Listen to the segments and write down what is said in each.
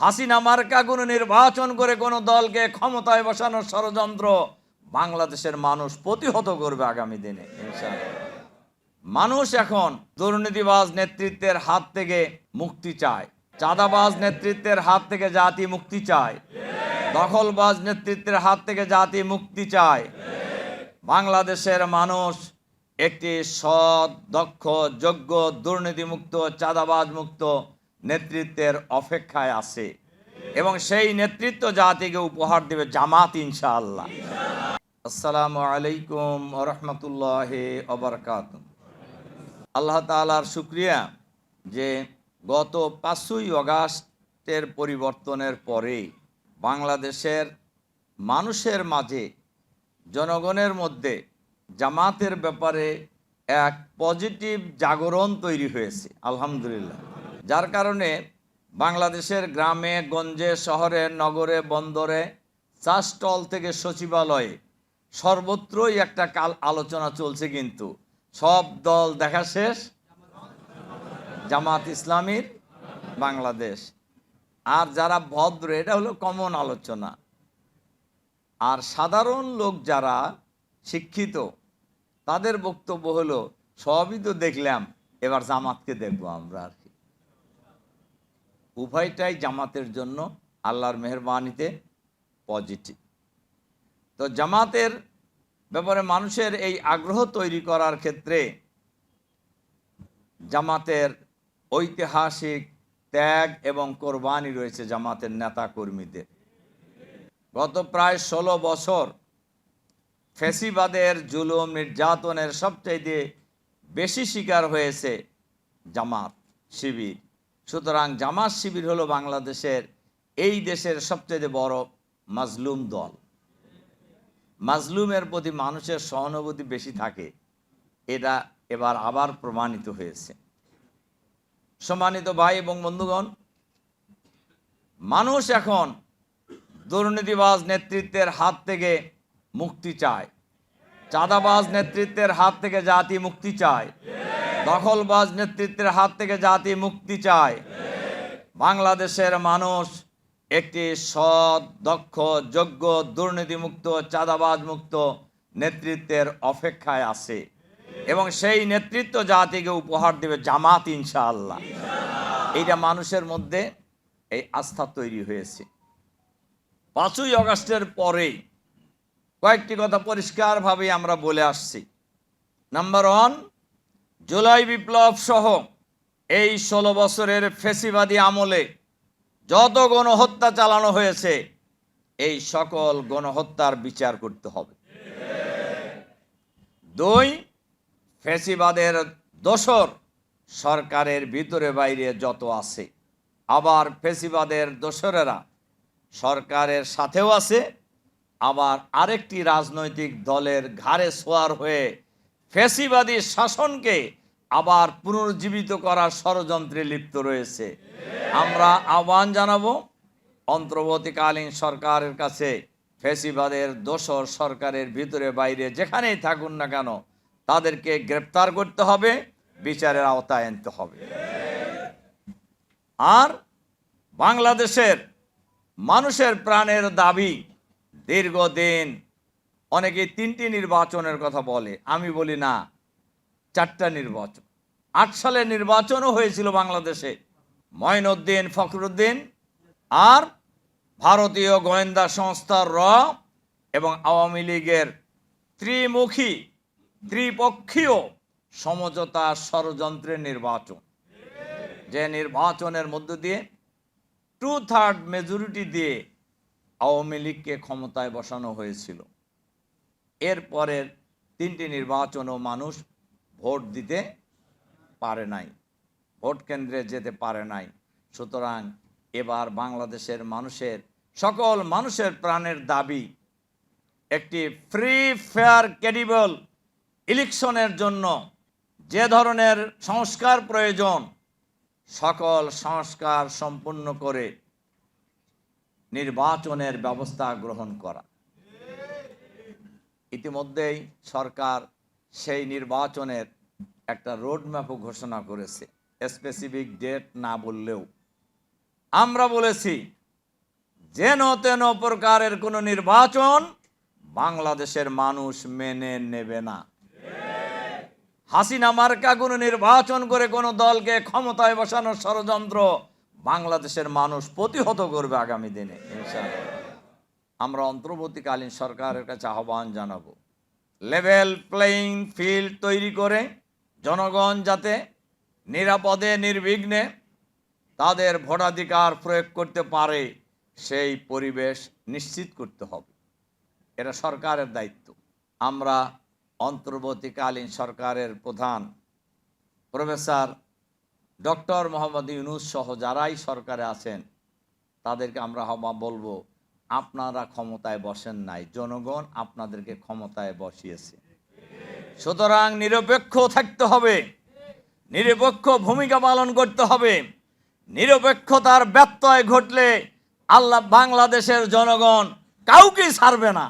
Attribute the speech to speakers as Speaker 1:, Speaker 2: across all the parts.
Speaker 1: হাসিনা মার্কা কোনো নির্বাচন করে কোনো দলকে ক্ষমতায় বসানোর ষড়যন্ত্র বাংলাদেশের মানুষ প্রতিহত করবে আগামী দিনে। মানুষ এখন দুর্নীতিবাজ নেতৃত্বের হাত থেকে মুক্তি চায়। চাঁদাবাজ নেতৃত্বের হাত থেকে জাতি মুক্তি চায়। দখলবাজ নেতৃত্বের হাত থেকে জাতি মুক্তি চায়। বাংলাদেশের মানুষ একটি সৎ, দক্ষ, যোগ্য, দুর্নীতিমুক্ত চাঁদাবাজ মুক্ত নেতৃত্বের অপেক্ষায় আছে। এবং সেই নেতৃত্ব জাতিকে উপহার দেবে জামাত, ইনশাআল্লাহ। আসসালামু আলাইকুম রহমতুল্লাহ অবরকাত আল্লাহ তালার শুক্রিয়া যে গত পাঁচই অগাস্টের পরিবর্তনের পরে বাংলাদেশের মানুষের মাঝে, জনগণের মধ্যে জামাতের ব্যাপারে এক পজিটিভ জাগরণ তৈরি হয়েছে। আলহামদুলিল্লাহ। যার কারণে বাংলাদেশের গ্রামে, গঞ্জে, শহরে, নগরে, বন্দরে চা স্টল থেকে সচিবালয়ে সর্বত্রই একটা কাল আলোচনা চলছে কিন্তু। সব দল দেখা শেষ। জামাত ইসলামীর বাংলাদেশ। আর যারা ভদ্র, এটা হলো কমন আলোচনা। আর সাধারণ লোক যারা শিক্ষিত, তাদের বক্তব্য হলো, সবই তো দেখলাম, এবার জামাতকে দেখব আমরা উভয়টাই জামাতের জন্য আল্লাহর মেহরবানিতে পজিটিভ তো জামাতের ব্যাপারে মানুষের এই আগ্রহ তৈরি করার ক্ষেত্রে জামাতের ঐতিহাসিক ত্যাগ এবং কোরবানি রয়েছে জামাতের নেতা কর্মীদের গত প্রায় ষোলো বছর ফেসিবাদের জুলুম, নির্যাতনের সবচাইতে বেশি শিকার হয়েছে জামাত, শিবির। সুতরাং জামাত শিবির হলো বাংলাদেশের এই দেশের সবচেয়ে বড় মাজলুম দল। মাজলুমের প্রতি মানুষের সহানুভূতি বেশি থাকে। এটা এবার আবার প্রমাণিত হয়েছে। সম্মানিত ভাই এবং বন্ধুগণ, মানুষ এখন দুর্নীতিবাজ নেতৃত্বের হাত থেকে মুক্তি চায়। চাঁদাবাজ নেতৃত্বের হাত থেকে জাতি মুক্তি চায়। দখলবাজ নেতৃত্বের হাত থেকে জাতি মুক্তি চায়। বাংলাদেশের মানুষ একটি সৎ, দক্ষ, যোগ্য, দুর্নীতিমুক্ত চাঁদাবাজ মুক্ত নেতৃত্বের অপেক্ষায় আছে। এবং সেই নেতৃত্ব জাতিকে উপহার দেবে জামাত, ইনশাআল্লাহ। এইটা মানুষের মধ্যে এই আস্থা তৈরি হয়েছে। পাঁচই অগস্টের পরে কয়েকটি কথা পরিষ্কারভাবে আমরা বলে আসছি। নাম্বার ওয়ান জুলাই বিপ্লব সহ এই ষোলো বছরের ফেসিবাদী আমলে যত গণহত্যা চালানো হয়েছে, এই সকল গণহত্যার বিচার করতে হবে। দুই, ফেসিবাদের দোসর সরকারের ভিতরে বাইরে যত আছে, আবার ফেসিবাদের দোসরেরা সরকারের সাথেও আছে, আবার আরেকটি রাজনৈতিক দলের ঘাড়ে সোয়ার হয়ে ফেসিবাদী শাসনকে আবার পুনর্জীবিত করার ষড়যন্ত্রে লিপ্ত রয়েছে। আমরা আহ্বান জানাব, অন্তর্বর্তীকালীন সরকারের কাছে ফেসিবাদের দোসর সরকারের ভিতরে বাইরে যেখানেই থাকুন না কেন, তাদেরকে গ্রেপ্তার করতে হবে, বিচারের আওতায় আনতে হবে। আর বাংলাদেশের মানুষের প্রাণের দাবি, দীর্ঘদিন অনেকে তিনটি নির্বাচনের কথা বলে। আমি বলি না, চারটা নির্বাচন। আট সালে নির্বাচনও হয়েছিল বাংলাদেশে। ময়নউদ্দিন ফখরুদ্দিন আর ভারতীয় গোয়েন্দা সংস্থার র এবং আওয়ামী লীগের ত্রিমুখী, ত্রিপক্ষীয় সমঝোতা ষড়যন্ত্রের নির্বাচন। যে নির্বাচনের মধ্য দিয়ে টু থার্ড মেজরিটি দিয়ে আওয়ামী লীগকে ক্ষমতায় বসানো হয়েছিল। এরপরের তিনটি নির্বাচনও মানুষ ভোট দিতে পারে নাই, ভোট কেন্দ্রে যেতে পারে নাই। সুতরাং এবার বাংলাদেশের মানুষের, সকল মানুষের প্রাণের দাবি, একটি ফ্রি ফেয়ার ক্রেডিবল ইলেকশনের জন্য যে ধরনের সংস্কার প্রয়োজন, সকল সংস্কার সম্পূর্ণ করে নির্বাচনের ব্যবস্থা গ্রহণ করা। ইতিমধ্যেই সরকার সেই নির্বাচনের একটা রোড ম্যাপও ঘোষণা করেছে। স্পেসিফিক ডেট না বললেও। আমরা বলেছি, যেন তেন প্রকারের কোনো নির্বাচন বাংলাদেশের মানুষ মেনে নেবে না। হাসিনা মার্কা কোনো নির্বাচন করে কোনো দলকে ক্ষমতায় বসানোর ষড়যন্ত্র বাংলাদেশের মানুষ প্রতিহত করবে আগামী দিনে, ইনশাআল্লাহ। আমরা অন্তর্বর্তীকালীন সরকারের কাছে আহ্বান জানাব। লেভেল প্লেইং ফিল্ড তৈরি করে জনগণ যাতে নিরাপদে, নির্বিঘ্নে তাদের ভোটাধিকার প্রয়োগ করতে পারে, সেই পরিবেশ নিশ্চিত করতে হবে। এটা সরকারের দায়িত্ব। আমরা অন্তর্বর্তীকালীন সরকারের প্রধান প্রফেসর ডক্টর মোহাম্মদ ইউনুস সহ যারাই সরকারে আছেন, তাদেরকে আমরা বলব আপনারা ক্ষমতায় বসেন নাই। জনগণ আপনাদেরকে ক্ষমতায় বসিয়েছে। সুতরাং নিরপেক্ষ থাকতে হবে। নিরপেক্ষ ভূমিকা পালন করতে হবে। নিরপেক্ষতার ব্যত্যয় ঘটলে আল্লাহ বাংলাদেশের জনগণ কাউকেই ছাড়বে না।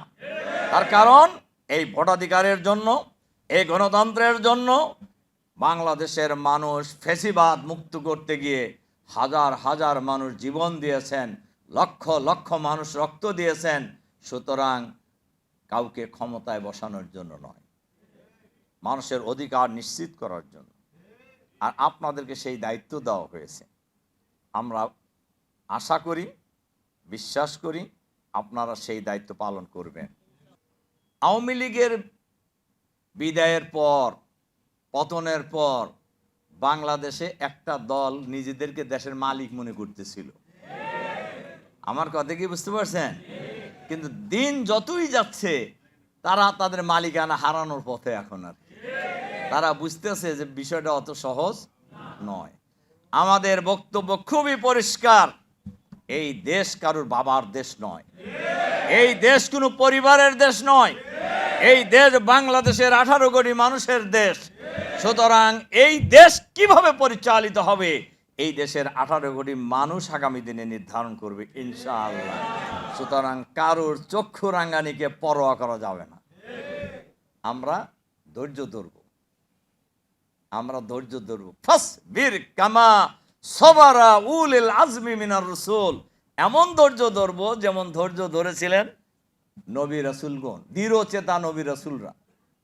Speaker 1: তার কারণ, এই ভোটাধিকারের জন্য, এই গণতন্ত্রের জন্য বাংলাদেশের মানুষ ফেসিবাদ মুক্ত করতে গিয়ে হাজার হাজার মানুষ জীবন দিয়েছেন। লক্ষ লক্ষ মানুষ রক্ত দিয়েছেন, সুতরাং কাউকে ক্ষমতায় বসানোর জন্য নয়। মানুষের অধিকার নিশ্চিত করার জন্য। আর আপনাদেরকে সেই দায়িত্ব দেওয়া হয়েছে। আমরা আশা করি, বিশ্বাস করি, আপনারা সেই দায়িত্ব পালন করবেন। আওয়ামী লীগের বিদায়ের পর, পতনের পর, বাংলাদেশে একটা দল নিজেদেরকে দেশের মালিক মনে করতেছিল। আমার কথা কি বুঝতে পারছেন? কিন্তু দিন যতই যাচ্ছে, তারা তাদের মালিকানা হারানোর পথে এখন আর। তারা বুঝতেছে যে বিষয়টা অত সহজ নয়। আমাদের বক্তব্য খুবই পরিষ্কার, এই দেশ কারুর বাবার দেশ নয়। এই দেশ কোনো পরিবারের দেশ নয়। এই দেশ বাংলাদেশের আঠারো কোটি মানুষের দেশ। সুতরাং এই দেশ কীভাবে পরিচালিত হবে এই দেশের আঠারো কোটি মানুষ আগামী দিনে নির্ধারণ করবে, ইনশাআল্লাহ। সুতরাং কারোর চক্ষু রাঙ্গানিকে পরোয়া করা যাবে না। আমরা ধৈর্য ধরব। আমরা ধৈর্য ধরব। ফাস বীর কামা সবারা উল এল আজমি মিনার রসুল। এমন ধৈর্য ধরব যেমন ধৈর্য ধরেছিলেন নবী রসুলগণ দৃঢ় চেতা নবী রসুলরা।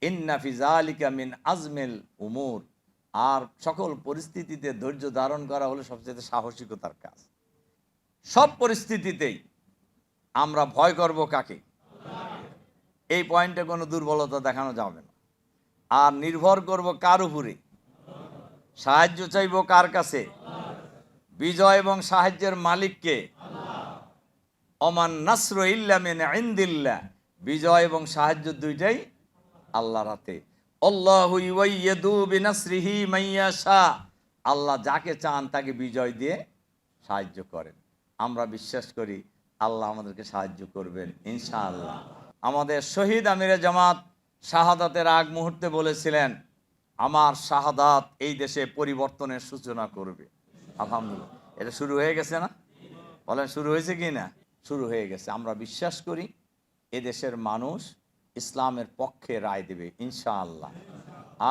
Speaker 1: ইন্না ফিজালিকা মিন আজমেল উমুর। আর সকল পরিস্থিতিতে ধৈর্য ধারণ করা হলো সবচেয়ে সাহসিকতার কাজ। সব পরিস্থিতিতেই আমরা ভয় করব কাকে? এই পয়েন্টে কোনো দুর্বলতা দেখানো যাবে না। আর নির্ভর করব কার উপরে? সাহায্য চাইব কার কাছে? বিজয় এবং সাহায্যের মালিককে? অমান নাসর ইল্লামিন ইন্দিল্লা বিজয় এবং সাহায্য দুইটাই আল্লাহর হাতে। আল্লাহু যাকে চান তাকে বিজয় দিয়ে সাহায্য করেন। আমরা বিশ্বাস করি আল্লাহ আমাদেরকে সাহায্য করবেন, ইনশাআল্লাহ। আমাদের শহীদ আমিরে জামাত শাহাদাতের আগ মুহূর্তে বলেছিলেন, আমার শাহাদাত এই দেশে পরিবর্তনের সূচনা করবে। আলহামদুলিল্লাহ। এটা শুরু হয়ে গেছে না? বলেন, শুরু হয়েছে কি না? শুরু হয়ে গেছে। আমরা বিশ্বাস করি এদেশের মানুষ ইসলামের পক্ষে রায় দেবে, ইনশাআল্লাহ।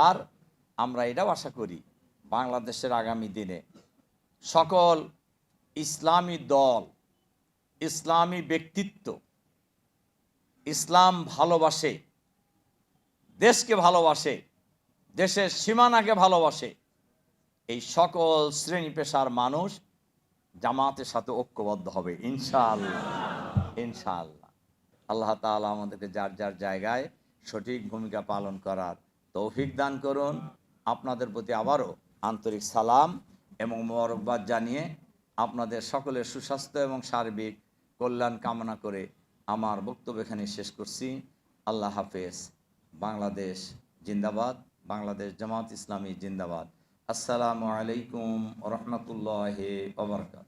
Speaker 1: আর আমরা এটাও আশা করি, বাংলাদেশের আগামী দিনে সকল ইসলামী দল, ইসলামী ব্যক্তিত্ব ইসলাম ভালোবাসে, দেশকে ভালোবাসে, দেশের সীমানাকে ভালোবাসে, এই সকল শ্রেণি পেশার মানুষ জামাতের সাথে ঐক্যবদ্ধ হবে, ইনশাআল্লাহ ইনশাআল্লাহ। আল্লাহ তাআলা আমাদেরকে যার যার জায়গায় সঠিক ভূমিকা পালন করার তৌফিক দান করুন। আপনাদের প্রতি আবারও আন্তরিক সালাম এবং মোবারকবাদ জানিয়ে আপনাদের সকলের সুস্বাস্থ্য এবং সার্বিক কল্যাণ কামনা করে আমার বক্তব্য এখানে শেষ করছি। আল্লাহ হাফেজ। বাংলাদেশ জিন্দাবাদ। বাংলাদেশ জামাত ইসলামী জিন্দাবাদ। আসসালামু আলাইকুম রহমতুল্লাহ ওবরকাত